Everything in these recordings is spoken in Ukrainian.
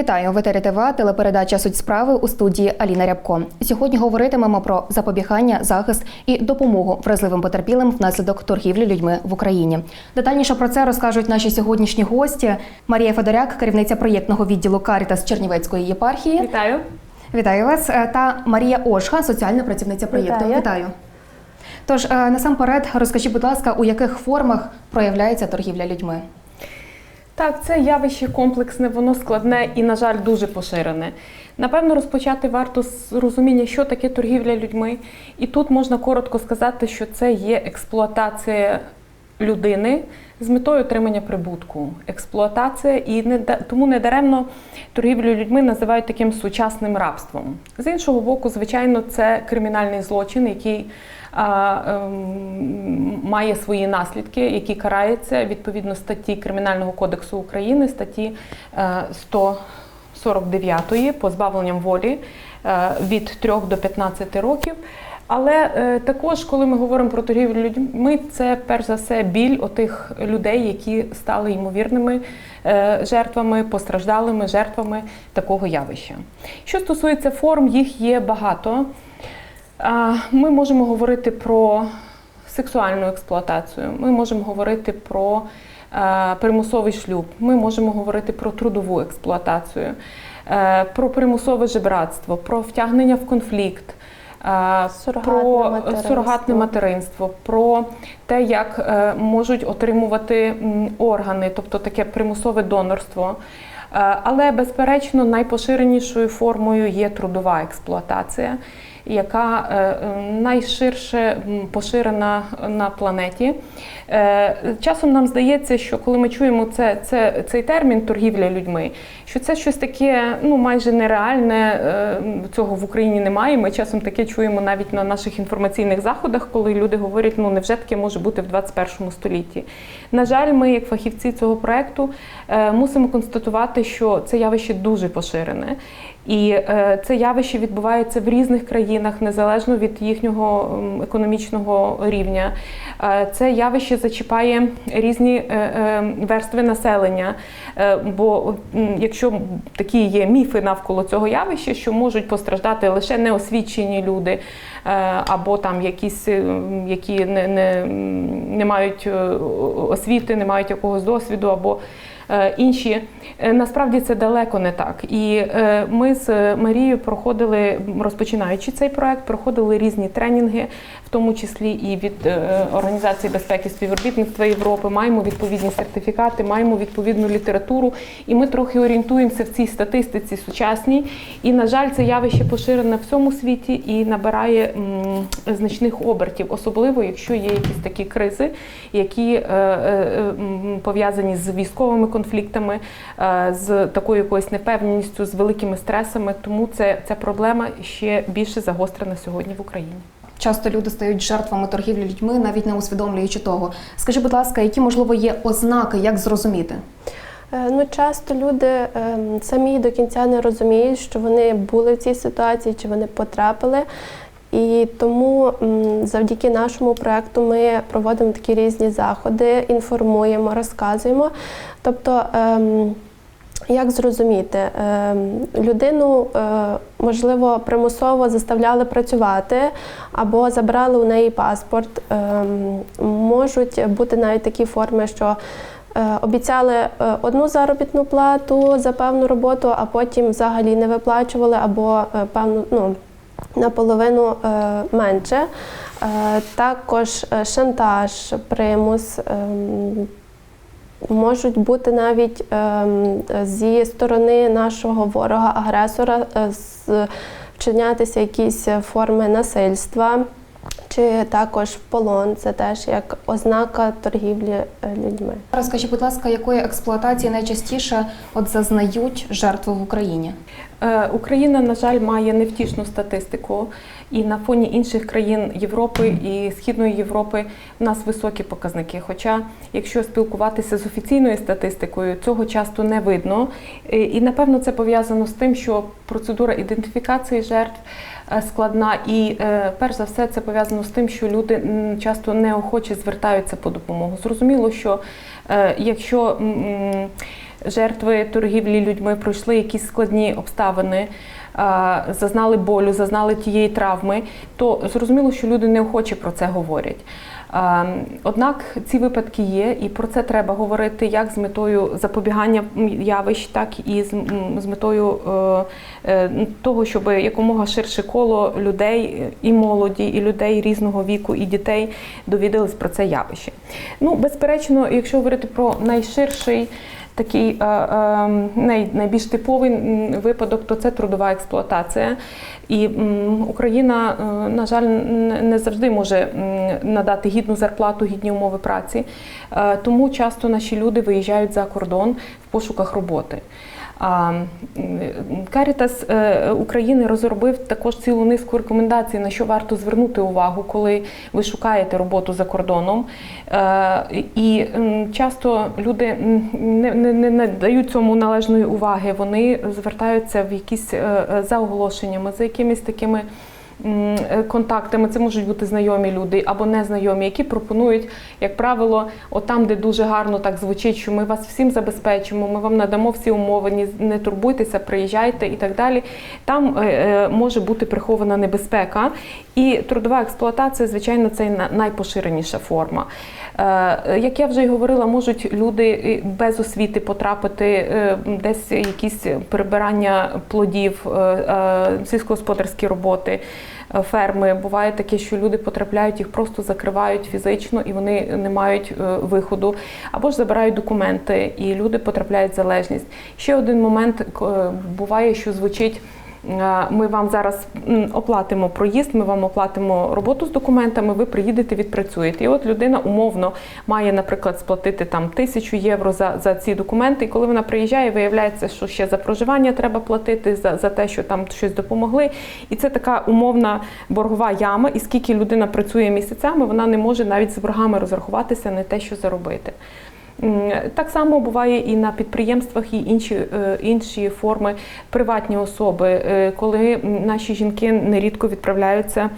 Вітаю в етері ТВА, телепередача Суть справи у студії Аліна Рябко. Сьогодні говоритимемо про запобігання, захист і допомогу вразливим потерпілим внаслідок торгівлі людьми в Україні. Детальніше про це розкажуть наші сьогоднішні гості. Марія Федоряк, керівниця проєктного відділу Карітас Чернівецької єпархії. Вітаю. Вітаю вас Е, та Марія Ошха, соціальна працівниця проєкту. Вітаю. Вітаю. Тож е, насамперед розкажіть, будь ласка, у яких формах проявляється торгівля людьми? Так, це явище комплексне, воно складне і, на жаль, дуже поширене. Напевно, розпочати варто з розуміння, що таке торгівля людьми. І тут можна коротко сказати, що це є експлуатація людини з метою отримання прибутку. Експлуатація, і не тому недаремно торгівлю людьми називають таким сучасним рабством. З іншого боку, звичайно, це кримінальний злочин, який має свої наслідки, які караються відповідно статті Кримінального кодексу України, статті е, 149 позбавленням волі е, від 3 до 15 років. Але е, також, коли ми говоримо про торгівлю людьми, це перш за все біль отих людей, які стали ймовірними е, жертвами, постраждалими жертвами такого явища. Що стосується форм, їх є багато. Ми можемо говорити про сексуальну експлуатацію, ми можемо говорити про е, примусовий шлюб, ми можемо говорити про трудову експлуатацію, е, про примусове жебратство, про втягнення в конфлікт. е, Сурогатне Про материнство. сурогатне материнство, про те, як можуть отримувати органи, тобто таке примусове донорство. Е, Але, безперечно, найпоширенішою формою є трудова експлуатація, яка е, найширше поширена на планеті. Е, Часом нам здається, що коли ми чуємо це, це, цей термін торгівля людьми, що це щось таке ну, майже нереальне, цього в Україні немає. Ми часом таке чуємо навіть на наших інформаційних заходах, коли люди говорять, ну невже таке може бути в 21 столітті. На жаль, ми, як фахівці цього проекту, мусимо констатувати, що це явище дуже поширене. І е, це явище відбувається в різних країнах, незалежно від їхнього економічного рівня. Е, Це явище зачіпає різні е, верстви населення. Бо якщо такі є міфи навколо цього явища, що можуть постраждати лише неосвічені люди, або там якісь, які не, не, не мають освіти, не мають якогось досвіду, або інші. Е, Насправді це далеко не так. І е, ми з Марією проходили, розпочинаючи цей проект, проходили різні тренінги, тому числі і від е, Організації безпеки співробітництва Європи. Маємо відповідні сертифікати, маємо відповідну літературу, і ми трохи орієнтуємося в цій статистиці сучасній. І, на жаль, це явище поширене в всьому світі і набирає значних обертів, особливо якщо є якісь такі кризи, які е, е, пов'язані з військовими конфліктами, з такою якоюсь непевненістю, з великими стресами. Тому це, ця проблема ще більше загострена сьогодні в Україні. Часто люди стають жертвами торгівлі людьми, навіть не усвідомлюючи того. Скажи, будь ласка, які можливо є ознаки, як зрозуміти? Е, Ну, часто люди ем, самі до кінця не розуміють, що вони були в цій ситуації, чи вони потрапили. І тому завдяки нашому проекту ми проводимо такі різні заходи, інформуємо, розказуємо. Тобто, ем, як зрозуміти, Ем, людину е, можливо примусово заставляли працювати або забрали у неї паспорт. Ем, Можуть бути навіть такі форми, що е, обіцяли е, одну заробітну плату за певну роботу, а потім взагалі не виплачували або певну ну, наполовину менше. Також шантаж, примус. Можуть бути навіть ем, зі сторони нашого ворога-агресора е, з- вчинятися якісь форми насильства, чи також в полон. Це теж як ознака торгівлі е, людьми. Розкажіть, будь ласка, якої експлуатації найчастіше от зазнають жертви в Україні? Е, Україна, на жаль, має невтішну статистику, і на фоні інших країн Європи і Східної Європи в нас високі показники. Хоча, якщо спілкуватися з офіційною статистикою, цього часто не видно. Е, І напевно це пов'язано з тим, що процедура ідентифікації жертв е, складна, і е, перш за все це пов'язано з тим, що люди часто неохоче звертаються по допомогу. Зрозуміло, що якщо жертви торгівлі людьми пройшли якісь складні обставини. Е, Зазнали болю, зазнали тієї травми, то зрозуміло, що люди неохоче про це говорять. Е, Однак ці випадки є, і про це треба говорити як з метою запобігання явищ, так і з, метою е, того, щоб якомога ширше коло людей і молоді, і людей різного віку, і дітей довідались про це явище. Ну, безперечно, якщо говорити про найширший. Такий е, е, най, найбільш типовий випадок то це трудова експлуатація. І Україна, е, на жаль, не не завжди може надати гідну зарплату, гідні умови праці. Е, Тому часто наші люди виїжджають за кордон в пошуках роботи. Карітас е, України розробив також цілу низку рекомендацій, на що варто звернути увагу, коли ви шукаєте роботу за кордоном. Е, І часто люди не, не, надають цьому належної уваги. Вони звертаються в якісь е, за оголошеннями, за якимись такими. Е, Контактами це можуть бути знайомі люди або незнайомі, які пропонують, як правило, от там, де дуже гарно так звучить, що ми вас всім забезпечимо, ми вам надамо всі умови, не турбуйтеся, приїжджайте і так далі. Там е, е, може бути прихована небезпека. І трудова експлуатація, звичайно, це на- найпоширеніша форма. Як я вже й говорила, можуть люди без освіти потрапити десь якісь прибирання плодів, сільськогосподарські роботи, ферми. Буває таке, що люди потрапляють, їх просто закривають фізично і вони не мають е, виходу, або ж забирають документи, і люди потрапляють в залежність. Ще один момент е, буває, що звучить. Е, Ми вам зараз оплатимо проїзд, ми вам оплатимо роботу з документами, ви приїдете, відпрацюєте. І от людина умовно має, наприклад, сплатити там тисячу євро за, за ці документи. І коли вона приїжджає, виявляється, що ще за проживання треба платити, за, за те, що там щось допомогли. І це така умовна боргова яма. І скільки людина працює місяцями, вона не може навіть з боргами розрахуватися, не те, що заробити. Так само буває і на підприємствах, і інші, е, інші форми приватні особи, е, коли наші жінки нерідко відправляються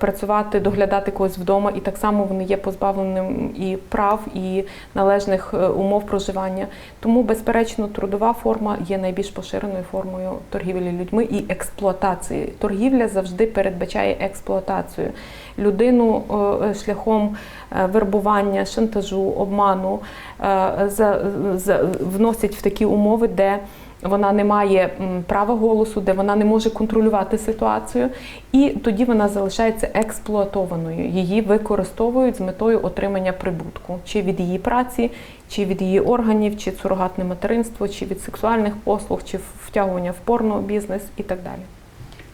працювати, доглядати когось вдома, і так само вони є позбавленим і прав, і належних е, умов проживання. Тому, безперечно, трудова форма є найбільш поширеною формою торгівлі людьми і експлуатації. Торгівля завжди передбачає експлуатацію. Людину е, шляхом е, вербування, шантажу, обману е, за, вносять в такі умови, де вона не має права голосу, де вона не може контролювати ситуацію, і тоді вона залишається експлуатованою. Її використовують з метою отримання прибутку, чи від її праці, чи від її органів, чи сурогатне материнство, чи від сексуальних послуг, чи втягування в порно-бізнес і так далі.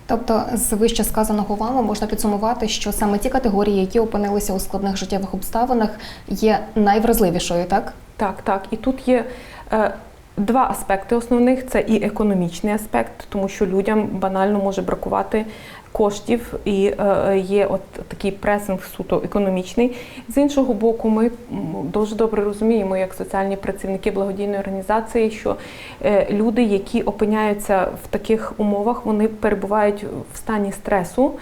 Тобто, з вище сказаного вами можна підсумувати, що саме ті категорії, які опинилися у складних життєвих обставинах, є найвразливішою, так? Так, так. І тут є е, два аспекти основних: це і економічний аспект, тому що людям банально може бракувати коштів, і е, є от такий пресинг суто економічний. З іншого боку, ми дуже добре розуміємо, як соціальні працівники благодійної організації, що е, люди, які опиняються в таких умовах, вони перебувають в стані стресу.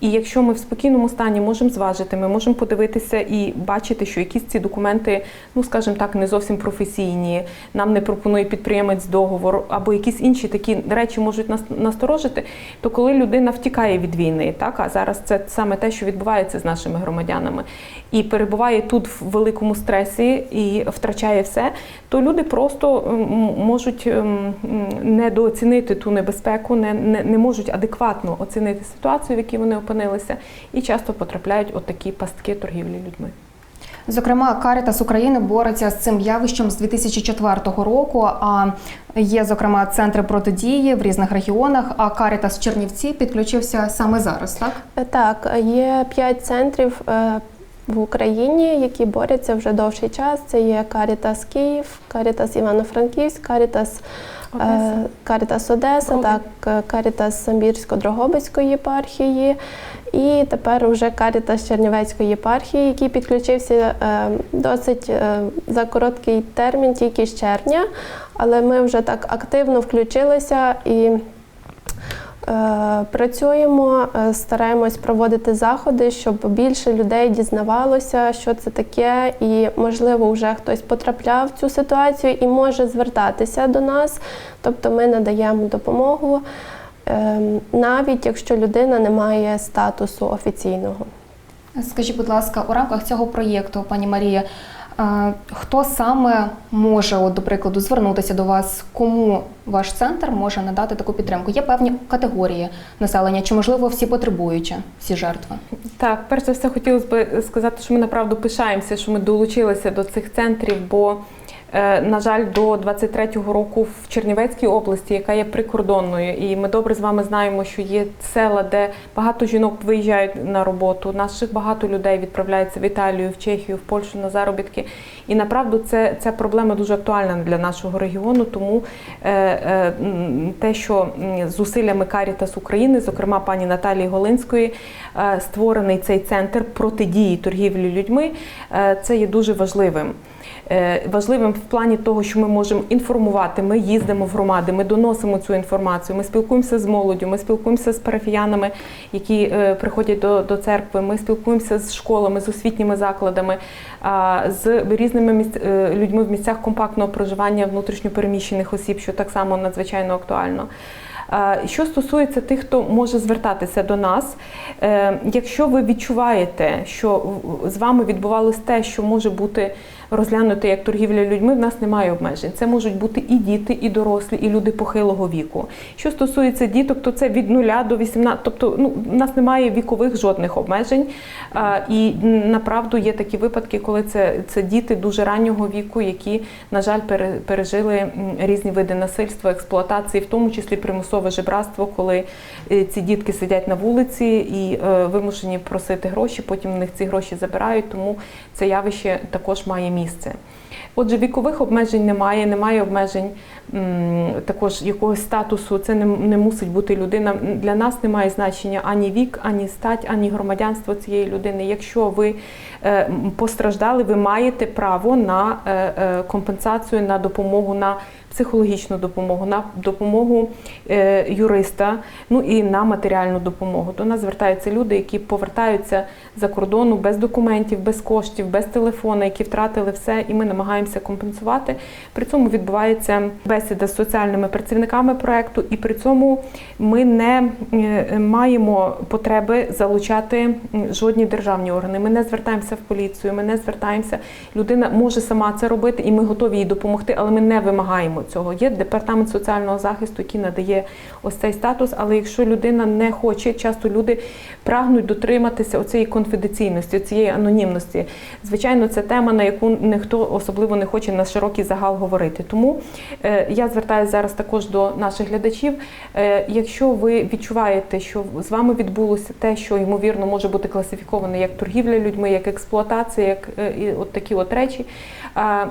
І якщо ми в спокійному стані можемо зважити, ми можемо подивитися і бачити, що якісь ці документи, ну скажімо так, не зовсім професійні, нам не пропонує підприємець договор, або якісь інші такі речі можуть нас насторожити, то коли людина втікає від війни, так а зараз це саме те, що відбувається з нашими громадянами, і перебуває тут в великому стресі і втрачає все, то люди просто можуть м, м, недооцінити ту небезпеку, не, не, не можуть адекватно оцінити ситуацію, в якій вони опинилися, і часто потрапляють от такі пастки торгівлі людьми. Зокрема, Карітас України бореться з цим явищем з 2004 року. А є зокрема центри протидії в різних регіонах. А Карітас Чернівці підключився саме зараз, так? Е, Так, є п'ять центрів е, в Україні, які борються вже довший час. Це є Карітас Київ, Карітас Івано-Франківськ, Карітас Одеса. Е, Карітас Одеса, так, е, Карітас Самбірсько-Дрогобицької єпархії і тепер уже Карітас Чернівецької єпархії, який підключився е, досить е, за короткий термін, тільки з червня, але ми вже так активно включилися і Е, Працюємо, е, стараємось проводити заходи, щоб більше людей дізнавалося, що це таке, і можливо, вже хтось потрапляв в цю ситуацію і може звертатися до нас. Тобто ми надаємо допомогу, е, навіть якщо людина не має статусу офіційного. Скажіть, будь ласка, у рамках цього проєкту, пані Марія, е, хто саме може, от, до прикладу, звернутися до вас, кому ваш центр може надати таку підтримку? Є певні категорії населення, чи можливо всі потребуючі, всі жертви? Так, перш за все хотілося б сказати, що ми направду пишаємося, що ми долучилися до цих центрів, бо, на жаль, до 23-го року в Чернівецькій області, яка є прикордонною, і ми добре з вами знаємо, що є села, де багато жінок виїжджають на роботу, наших багато людей відправляються в Італію, в Чехію, в Польщу на заробітки. І направду це, ця проблема дуже актуальна для нашого регіону, тому е, е, те, що зусиллями Карітас України, зокрема пані Наталії Голинської, е, створений цей центр протидії торгівлі людьми, це є дуже важливим. Важливим в плані того, що ми можемо інформувати. Ми їздимо в громади, ми доносимо цю інформацію. Ми спілкуємося з молоддю, ми спілкуємося з парафіянами, які приходять до, до церкви. Ми спілкуємося з школами, з освітніми закладами, з різними місць, е, людьми в місцях компактного проживання внутрішньопереміщених осіб, що так само надзвичайно актуально. Що стосується тих, хто може звертатися до нас, е, якщо ви відчуваєте, що з вами відбувалось те, що може бути розглянуто як торгівля людьми, в нас немає обмежень. Це можуть бути і діти, і дорослі, і люди похилого віку. Що стосується діток, то це від 0 до 18, тобто ну, в нас немає вікових жодних обмежень. І направду є такі випадки, коли це, це діти дуже раннього віку, які, на жаль, пережили різні види насильства, експлуатації, в тому числі примусове жебратство, коли е, ці дітки сидять на вулиці і е, вимушені просити гроші, потім в них ці гроші забирають, тому це явище також має місце. Отже, вікових обмежень немає, немає обмежень також якогось статусу. Це не, не мусить бути людина. Для нас немає значення ані вік, ані стать, ані громадянство цієї людини. Якщо ви постраждали, ви маєте право на е, е, компенсацію, на допомогу, на психологічну допомогу, на допомогу е, юриста, ну і на матеріальну допомогу. До нас звертаються люди, які повертаються за кордону без документів, без коштів, без телефона, які втратили все, і ми намагаємося компенсувати. При цьому відбувається бесіда з соціальними працівниками проекту, і при цьому ми не е, маємо потреби залучати жодні державні органи. Ми не звертаємося в поліцію, ми не звертаємося. Людина може сама це робити, і ми готові їй допомогти, але ми не вимагаємо цього. Є департамент соціального захисту, який надає ось цей статус. Але якщо людина не хоче, часто люди прагнуть дотриматися оцієї конфіденційності, цієї анонімності. Звичайно, це тема, на яку ніхто особливо не хоче на широкий загал говорити. Тому е, я звертаюся зараз також до наших глядачів. Е, якщо ви відчуваєте, що з вами відбулося те, що ймовірно може бути класифіковане як торгівля людьми, як експлуатація, як е, і от такі от речі.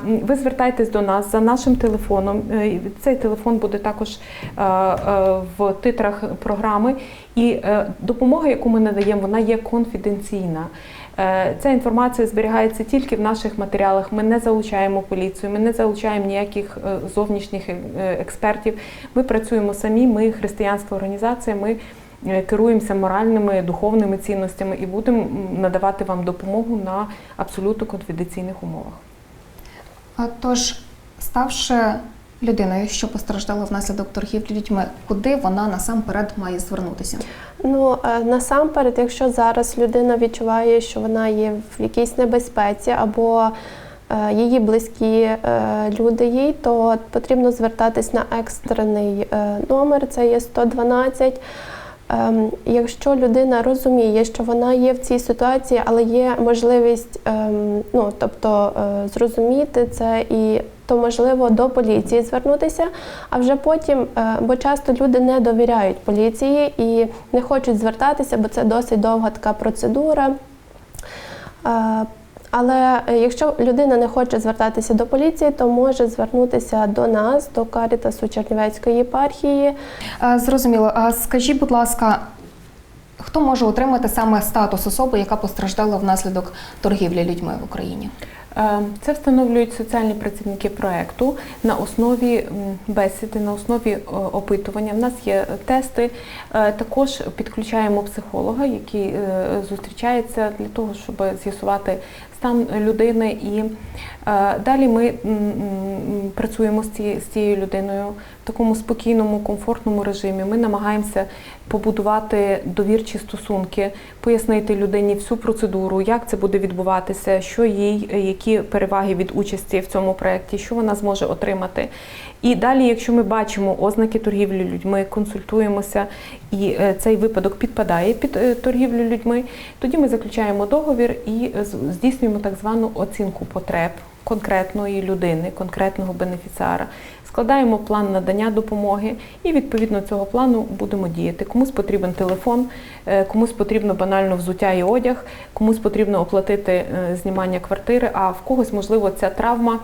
Ви звертайтесь до нас за нашим телефоном. Е, Цей телефон буде також е, в титрах програми. І допомога, яку ми надаємо, вона є конфіденційна. Ця інформація зберігається тільки в наших матеріалах. Ми не залучаємо поліцію, ми не залучаємо ніяких зовнішніх експертів. Ми працюємо самі, ми християнська організація. Ми керуємося моральними, духовними цінностями і будемо надавати вам допомогу на абсолютно конфіденційних умовах. Тож, ставши людиною, що постраждала внаслідок торгівлі людьми, куди вона насамперед має звернутися? Ну е, насамперед, якщо зараз людина відчуває, що вона є в якійсь небезпеці або е, її близькі е, люди їй, то потрібно звертатись на екстрений е, номер, це є 112. Ем, Якщо людина розуміє, що вона є в цій ситуації, але є можливість ем, ну, тобто, е, зрозуміти це і то можливо до поліції звернутися, а вже потім, е, бо часто люди не довіряють поліції і не хочуть звертатися, бо це досить довга така процедура. Е, Але е, якщо людина не хоче звертатися до поліції, то може звернутися до нас, до Карітасу Чернівецької єпархії. Зрозуміло. А скажіть, будь ласка, хто може отримати саме статус особи, яка постраждала внаслідок торгівлі людьми в Україні? Е, Це встановлюють соціальні працівники проекту на основі бесіди, на основі е, опитування. В нас є тести. Е, Також підключаємо психолога, який е, зустрічається для того, щоб з'ясувати стан людини. І е, далі ми працюємо з цією, людиною в такому спокійному, комфортному режимі. Ми намагаємося побудувати довірчі стосунки, пояснити людині всю процедуру, як це буде відбуватися, що їй, які переваги від участі в цьому проєкті, що вона зможе отримати. І далі, якщо ми бачимо ознаки торгівлі людьми, консультуємося, і е, цей випадок підпадає під е, торгівлю людьми, тоді ми заключаємо договір і е, здійснюємо так звану оцінку потреб конкретної людини, конкретного бенефіціара. Складаємо план надання допомоги і відповідно цього плану будемо діяти. Комусь потрібен телефон, комусь потрібно банально взуття і одяг, комусь потрібно оплатити знімання квартири, а в когось, можливо, ця травма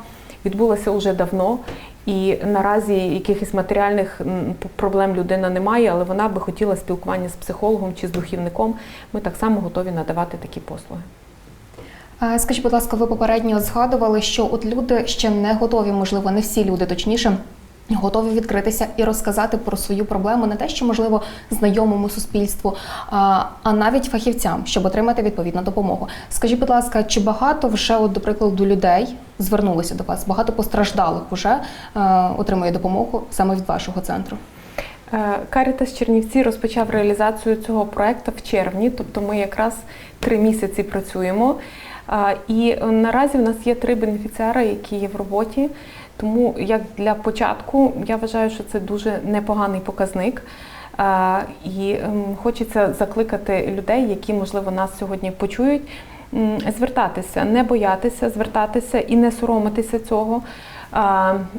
відбулася вже давно. І наразі якихось матеріальних проблем людина не має, але вона би хотіла спілкування з психологом чи з духівником. Ми так само готові надавати такі послуги. Е, Скажіть, будь ласка, ви попередньо згадували, що от люди ще не готові, можливо, не всі люди, точніше. Готові відкритися і розказати про свою проблему не те, що можливо знайомому суспільству, а, а навіть фахівцям, щоб отримати відповідну допомогу. Скажіть, будь ласка, чи багато вже, от, до прикладу, людей звернулися до вас? Багато постраждалих вже е, отримує допомогу саме від вашого центру? Е, Карітас Чернівці розпочав реалізацію цього проекту в червні, тобто ми якраз три місяці працюємо. І наразі в нас є три бенефіціари, які є в роботі. Тому як для початку я вважаю, що це дуже непоганий показник. І ем, хочеться закликати людей, які можливо нас сьогодні почують, звертатися, не боятися, звертатися і не соромитися цього.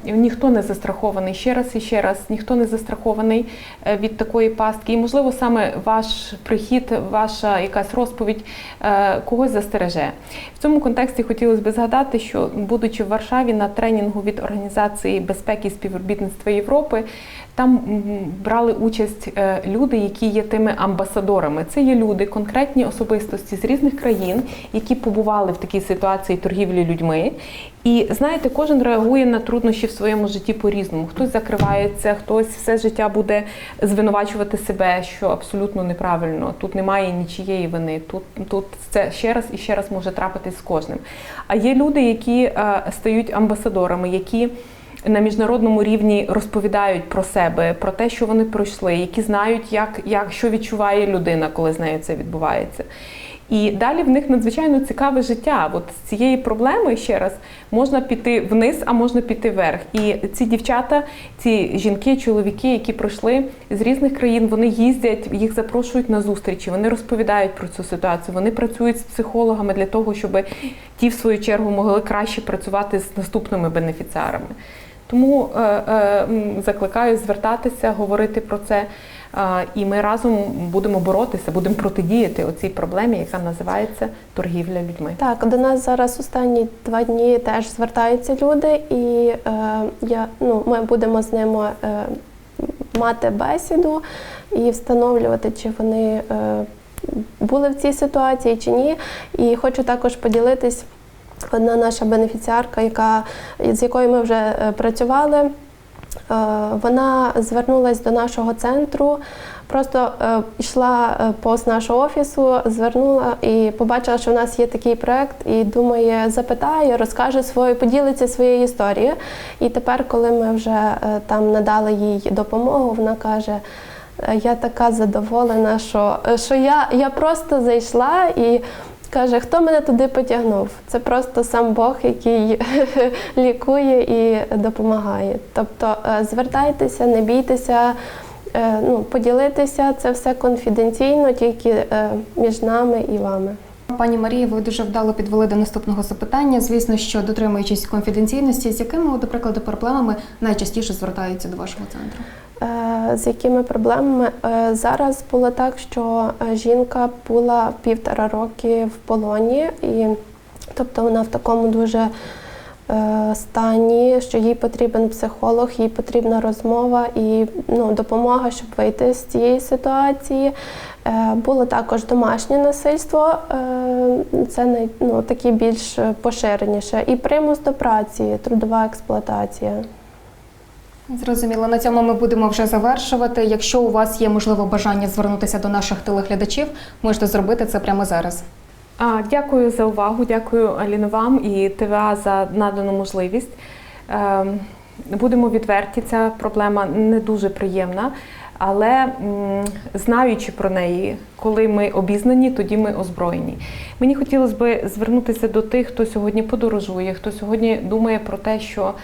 Ніхто не застрахований ще раз і ще раз, ніхто не застрахований е, від такої пастки. І, можливо, саме ваш прихід, ваша якась розповідь е, когось застереже. В цьому контексті хотілося б згадати, що, будучи в Варшаві на тренінгу від Організації безпеки і співробітництва Європи, там брали участь е, люди, які є тими амбасадорами. Це є люди, конкретні особистості з різних країн, які побували в такій ситуації торгівлі людьми. І знаєте, кожен реагує на труднощі в своєму житті по-різному. Хтось закривається, хтось все життя буде звинувачувати себе, що абсолютно неправильно. Тут немає нічієї вини. Тут, тут це ще раз і ще раз може трапитись з кожним. А є люди, які е, стають амбасадорами, які на міжнародному рівні розповідають про себе, про те, що вони пройшли, які знають, як, як що відчуває людина, коли з нею це відбувається. І далі в них надзвичайно цікаве життя. От з цієї проблеми ще раз можна піти вниз, а можна піти вверх. І ці дівчата, ці жінки, чоловіки, які пройшли з різних країн, вони їздять, їх запрошують на зустрічі, вони розповідають про цю ситуацію. Вони працюють з психологами для того, щоб ті, в свою чергу, могли краще працювати з наступними бенефіціарами. Тому е, е, закликаю звертатися, говорити про це. І ми разом будемо боротися, будемо протидіяти оцій проблемі, яка називається торгівля людьми. Так, до нас зараз останні два дні теж звертаються люди, і е, я, ну, ми будемо з ними е, мати бесіду і встановлювати, чи вони е, були в цій ситуації чи ні. І хочу також поділитись. Одна наша бенефіціарка, яка, з якою ми вже е, працювали, е, вона звернулася до нашого центру, просто е, йшла повз нашого офісу, звернула і побачила, що в нас є такий проект, і думає, запитає, розкаже свою, поділиться своєю історією. І тепер, коли ми вже там надали їй допомогу, вона каже. «Е, Я така задоволена, що, що я, я просто зайшла і каже, хто мене туди потягнув? Це просто сам Бог, який лікує і допомагає. Тобто е, звертайтеся, не бійтеся, е, ну, поділитися, це все конфіденційно, тільки е, між нами і вами. Пані Марії, ви дуже вдало підвели до наступного запитання. Звісно, що дотримуючись конфіденційності, з якими, до прикладу, проблемами найчастіше звертаються до вашого центру? Е, З якими проблемами Е, зараз було так, що е, жінка була півтора роки в полоні, і тобто вона в такому дуже стані, що їй потрібен психолог, їй потрібна розмова і ну, допомога, щоб вийти з цієї ситуації. Було також домашнє насильство, це най- ну, такі більш поширеніше, і примус до праці, трудова експлуатація. Зрозуміло, на цьому ми будемо вже завершувати. Якщо у вас є можливо бажання звернутися до наших телеглядачів, можете зробити це прямо зараз. А, Дякую за увагу, дякую Аліно вам і ТВА за надану можливість. Ем, Будемо відверті, ця проблема не дуже приємна, але м, знаючи про неї, коли ми обізнані, тоді ми озброєні. Мені хотілося б звернутися до тих, хто сьогодні подорожує, хто сьогодні думає про те, що е, е,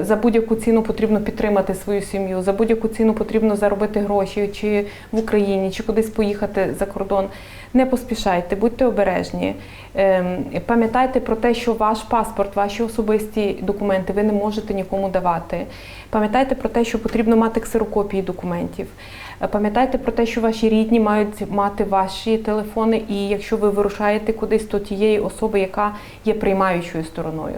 за будь-яку ціну потрібно підтримати свою сім'ю, за будь-яку ціну потрібно заробити гроші чи в Україні, чи кудись поїхати за кордон. Не поспішайте, будьте обережні. Ем, Пам'ятайте про те, що ваш паспорт, ваші особисті документи ви не можете нікому давати. Пам'ятайте про те, що потрібно мати ксерокопії документів. Е, Пам'ятайте про те, що ваші рідні мають мати ваші телефони, і якщо ви вирушаєте кудись, то тієї особи, яка є приймаючою стороною.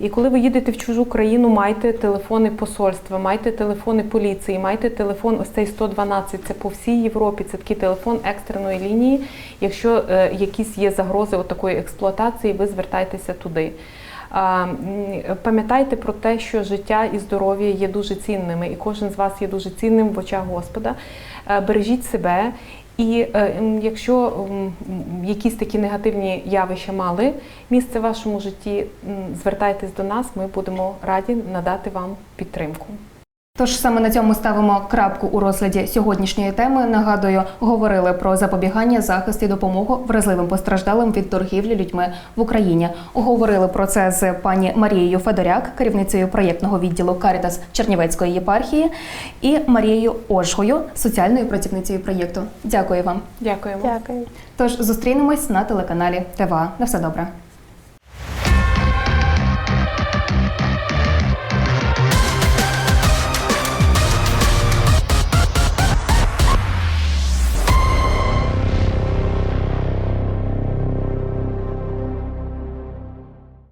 І коли ви їдете в чужу країну, майте телефони посольства, майте телефони поліції, майте телефон ось цей 112, це по всій Європі, це такий телефон екстреної лінії. Якщо е, якісь є загрози от такої експлуатації, ви звертайтеся туди. Пам'ятайте про те, що життя і здоров'я є дуже цінними, і кожен з вас є дуже цінним в очах Господа. Бережіть себе. І е, якщо якісь такі негативні явища мали місце в вашому житті, звертайтесь до нас, ми будемо раді надати вам підтримку. Тож саме на цьому ставимо крапку у розгляді сьогоднішньої теми. Нагадую, говорили про запобігання, захист і допомогу вразливим постраждалим від торгівлі людьми в Україні. Говорили про це з пані Марією Федоряк, керівницею проєктного відділу Карітас Чернівецької єпархії, і Марією Ожгою, соціальною працівницею проєкту. Дякую вам. Дякуємо. Дякую. Тож зустрінемось на телеканалі ТВА. На все добре.